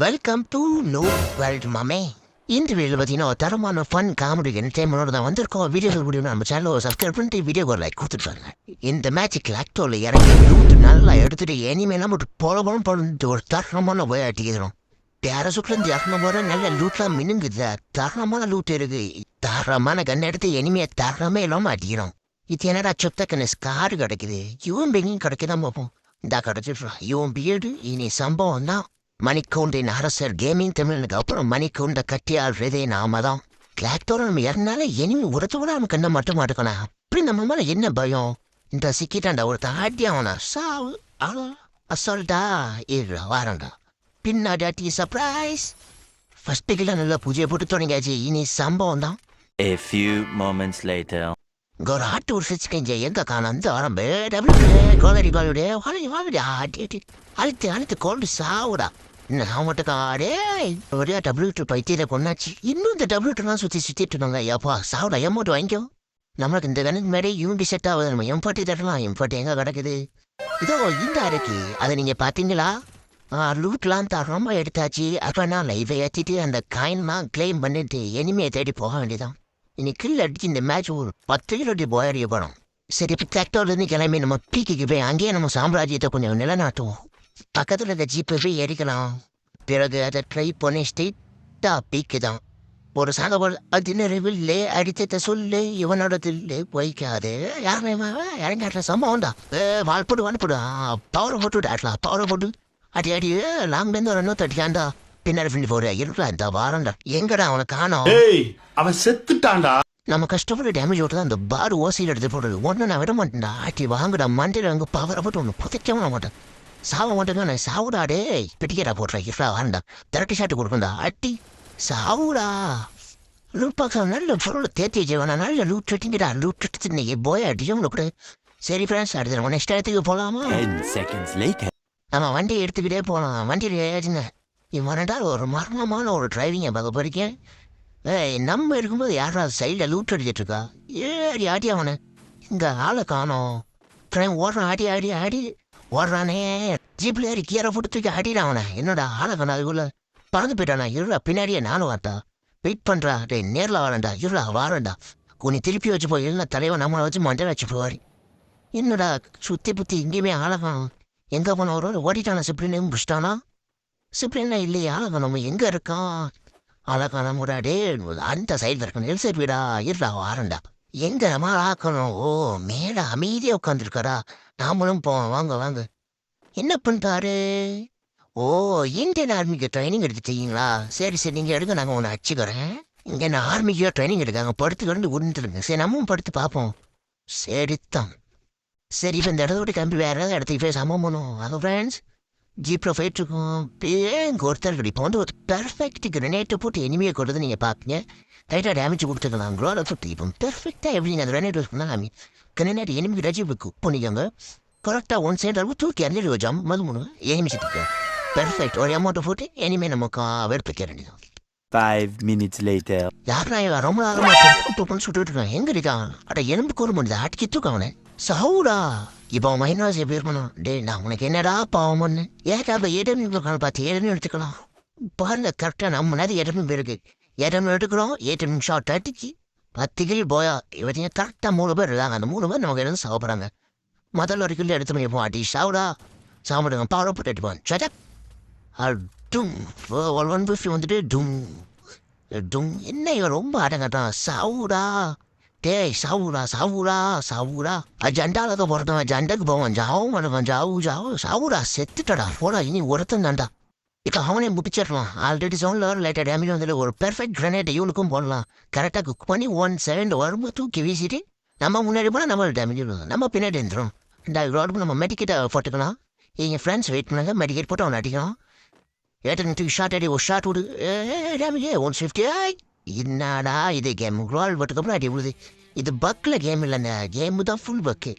Welcome to know world மாமே இந்த video பார்த்தீங்கன்னா தரமான ஃபன் காமெடி என்டர்டைன்மெண்ட் தான் வந்திருக்கோம். வீடியோகள் முடியும் நம்ம சேனலை சப்ஸ்கிரைப் பண்ணிட்டு வீடியோ ஒரு லைக் கொடுத்துருக்காங்க இந்த மேட்சுக்கு லாக்டோவில் இறங்கி லூட் நல்லா எடுத்துட்டு நம்ம ஒரு பொலபலம் பண்ணிட்டு ஒரு தரமான போய் அட்டிக்கிறோம் பேரசுட்லேருந்து இறங்கும் போது நல்ல லூட்லாம் மினுங்குது. தரமான லூட் இருக்கு. தரமான கண்ணை எடுத்து இனிமையை தரமே இல்லாமல் அடிக்கிறோம் இது என்னடா சுத்தக்கண்ணு ஸ்கார் கிடைக்குது. இவன் பெங்கும் கிடைக்குதான் பார்ப்போம் இந்த கிடைச்சிடுறோம் இவன் பீடு இனி சம்பவம் தான் மணிக்கூண்டின் அரசர் கேமிங் தமிழனுக்கு அப்புறம் மணிக்கூண்ட கட்டி ஆள்றதே நாம தான் கிளாக்டோட நம்ம இறந்தால இனிமே ஒருத்தோட நம்ம கண்ணை மட்டும் மாட்டுக்கணும் அப்படி நம்ம மேல என்ன பயம்? இந்த சிக்கிட்டாண்டா ஒரு தாட்டி அவனா. சாவு அசால்ட்டா. இரு வாரண்டா பின்னாடி அட்டி சர்ப்ரைஸ் ஃபர்ஸ்ட் பிக்கில் நல்லா பூஜையை போட்டு தொடங்கியாச்சு. இனி சம்பவம் தான் A few moments later. இங்க ஒரு ஆட்டு உரிசிச்சுக்கஞ்ச எங்க காணும் அந்த ஆரம்பு டபுள் கோதரி கோலுடைய வாழை வாழை ஆட்டி ஆட்டி அழுத்து அழுத்து கோல்டு சாவுடா நான் மட்டும் ஒரே டபுள் டூ பைத்தியில கொண்டாச்சு இன்னும் இந்த டபுள்யூ டூலாம் சுற்றி சுற்றிட்டு இருந்தாங்க ஐயாப்பா சாவுடா எம்மோட்டு வாங்கிக்கோ நம்மளுக்கு இந்த கணக்கு மேலே யூனிட் செட் ஆகுது நம்ம எம்பாட்டி தட்டலாம் எம்பாட்டி எங்கே கிடக்குது இதோ இந்த அரைக்கு அதை நீங்க பாத்தீங்களா லூட்லாம் ரொம்ப எடுத்தாச்சு அப்போ நான் லைவை ஏற்றிட்டு அந்த காயின்லாம் கிளைம் பண்ணிட்டு எனிமையை தேடி போக வேண்டியதான் இனி கில் அடிச்சு இந்த மேட்ச் ஒரு பத்து கிலோட்டி போயறிய படம் சரி இப்போ டிராக்டர்லேருந்து கிளம்பி நம்ம பீக்குக்கு போய் அங்கேயே நம்ம சாம்ராஜ்யத்தை கொஞ்சம் நிலநாட்டுவோம். பக்கத்தில் இந்த ஜீப்பை போய் எரிக்கலாம் பிறகு அதை ட்ரை பண்ணி ஸ்ட்ரெயிட்டாக பீக்கு தான் ஒரு சாகபல் அது நிறைவில்லை அடித்தத்தை சொல்லு இவனோட தில்லு பொய்க்காது. யாருமே இறங்காட்டுற தான் ஏ வாழ்போடு வாழ்போடு பவரை போட்டு ஆட்டலாம் பவரை போட்டு. அடி அடி லாங்லேருந்து ஒரு இன்னும் தட்டியாண்டா பின்னாடி பின்னி போற. இருக்கலாம் இந்த வாரம்டா. எங்கடா அவனை காணோம்? ஏய் அவன் செத்துட்டான்டா. நம்ம கஷ்டப்பட்டு டேமேஜ் விட்டு தான் அந்த பார் ஓசையில் எடுத்து போடுறது ஒன்று நான் விட மாட்டேன்டா. ஆட்டி வாங்குடா மண்டையில் அங்கே பவரை போட்டு ஒன்று புதைக்கவும் மாட்டேன். சாவ மாட்டேங்க நான் சாவுடா டே பிடிக்கடா போட்டுறேன் இஃப்ரா வாண்டா திரட்டி ஷாட்டு கொடுக்கண்டா அட்டி சாவுடா. லூட் பாக்ஸ் நல்ல பொருள். தேத்தி வச்சுக்கணும் நல்ல லூட் வெட்டிங்கடா லூட் எடுத்து இன்னைக்கு போய் அடிச்சவங்கள கூட. சரி ஃப்ரெண்ட்ஸ் அடுத்து நம்ம நெக்ஸ்ட் இடத்துக்கு போகலாமா Ten seconds later. நம்ம வண்டியை எடுத்துக்கிட்டே போகலாம் வண்டியில் ஏறின. இவனடா ஒரு மரணமான ஒரு டிரைவிங்கை பார்க்க போகிறீங்க ஏய் நம்ம இருக்கும்போது யாரா சைடில் லூட் அடிச்சிட்ருக்கா இருக்கா ஏறி ஆடி அவனை. இங்கே ஆளை காணோம். ட்ரெயின் ஓடுறான் ஆடி ஆடி ஆடி ஓடுறானே. ஜீப்பில் ஏறி கீரை போட்டு தூக்கி ஆடிடான் அவனை. என்னடா ஆளை காணா அதுக்குள்ளே. பறந்து போயிட்டானா? இருடா பின்னாடியே நானும் வரட்டா. வெயிட் பண்ணுறா டேய் நேரில் வரேன்டா இருடா வாரேன்டா உன்னை திருப்பி வச்சு போய் இல்லைன்னா தலைவன் நம்மளை வச்சு மண்டை வச்சு போவார். என்னடா சுற்றி புத்தி இங்கேயுமே ஆளை காணோம். எங்கே போன ஒரு ஓடிட்டானா சிப்ளினையும் பிடிச்சிட்டானா? சிப்ளினா இல்லையா? நம்ம எங்கே இருக்கான்? அழகான முடாடே அந்த சைடு இருக்கணும் எல் சைடு வீடா இருடா வாரண்டா. எங்க நம்ம ஆக்கணும்? ஓ மேலே அமைதியாக உட்காந்துருக்காரா நாமளும் போவோம் வாங்க வாங்க. என்ன பண்ணுறாரு ஓ இந்தியன் ஆர்மிக்கு ட்ரைனிங் எடுத்துட்டீங்களா? சரி சரி நீங்கள் எடுங்க நாங்கள் ஒன்று அடிச்சுக்கிறேன். இங்கே நான் ஆர்மிக்கோ ட்ரைனிங் எடுக்காங்க? படுத்து கிடந்து உண்டுருங்க சரி நம்மளும் படுத்து பார்ப்போம். சரித்தான். சரி இப்போ இந்த இடத்த விட்டு கிளம்பி வேற ஏதாவது இடத்துக்கு போய் சமம் பண்ணுவோம். வாங்க ஃப்ரெண்ட்ஸ் ஜீப்பில் போயிட்டுருக்கோம் இங்கே ஒருத்தர் இப்போ வந்து ஒரு பெர்ஃபெக்ட் கிரனேட்டை போட்டு எனிமையை கொடுத்து நீங்கள் பார்ப்பீங்க லைட்டாக டேமேஜ் கொடுத்துக்கலாம் க்ரோல சுற்றி இப்போ பெர்ஃபெக்டாக எப்படி அந்த கிரனேட் யூஸ் பண்ணால் ஐ கிரனேட் எனிமிக்கு ரஜி குக் பண்ணிக்கோங்க. கரெக்டாக ஒன் சைடு அளவு தூக்கி அறிஞ்சிட்டு ஜம். மது மூணு. எனிமி சுற்றிக்க பெர்ஃபெக்ட் ஒரு அமௌண்ட்டை போட்டு எனிமே நமக்கு வெறுப்பிக்க வேண்டியது Five minutes later. யாரா இவன் ரொம்ப நேரமாக சுட்டுட்டு இருக்கான்? எங்க இருக்கான்? அட எலும்பு கூறு முடியுது அடிக்கி தூக்கம் அவனை. சவுடா. இப்போ அவன் மைனாஸ் எப்படி இருக்கணும்? டேய் நான் உனக்கு என்னடா பாவம்னு? பண்ணு ஏக்கா இப்போ இடம் பார்த்து இடம் எடுத்துக்கலாம்? பாருங்க கரெக்டாக நம்ம நேரம் இடம் இருக்கு. இடம் எடுக்கிறோம் எட்டு ஷார்ட் அடிச்சு. பத்து கிலோ போயா இவங்க கரெக்டாக மூணு பேர் இருக்காங்க. அந்த மூணு பேர் நமக்கு இருந்து சாப்பிட்றாங்க முதல்ல ஒரு கிலோ எடுத்து முடிப்போம் அடி சாவுடா. சாப்பிடுங்க பவர் போட்டு எடுப்போம் சட்டக் டும். ஒன் ஃபிஃப்டி வந்துட்டு டும். டும். என்ன இவன்? ரொம்ப அடங்கட்டான் சாவுடா. டேய் சாவுடா சாவுடா சாவுடா ஜண்டால தான் பிறந்தவன் ஜண்டக்கு போவான் ஜாவும் பண்ணுவான் ஜாவு ஜாவு சாவுடா செத்துட்டடா போடா இனி ஒருத்தன் தான்டா இப்போ அவனே முடிச்சிடலாம் ஆல்ரெடி சவுண்டில் வர லைட்டாக டேமேஜ் வந்துட்டு ஒரு பெர்ஃபெக்ட் கிரனேட் இவனுக்கும் போடலாம் கரெக்டாக குக் பண்ணி ஒன் செகண்ட் வரும்போது தூக்கி வீசிட்டு நம்ம முன்னாடி போனால் நம்ம டேமேஜ் விடுவோம் நம்ம பின்னாடி இருந்துடும் இந்த ரோடு நம்ம மெடிக்கெட்டை போட்டுக்கலாம் எங்கள் ஃப்ரெண்ட்ஸ் வெயிட் பண்ணாங்க மெடிக்கெட் போட்டு அவனை அடிக்கணும் ஏட்டன் தூக்கி ஷார்ட் அடி ஒரு ஷார்ட் விடு டேமேஜ் ஒன் ஃபிஃப்டி என்னடா இது கேம் ரோல் போட்டுக்கப்புறம் அடி விழுது இது பக்கில் கேம் இல்லைண்ணே. கேமு தான் ஃபுல் பக்கு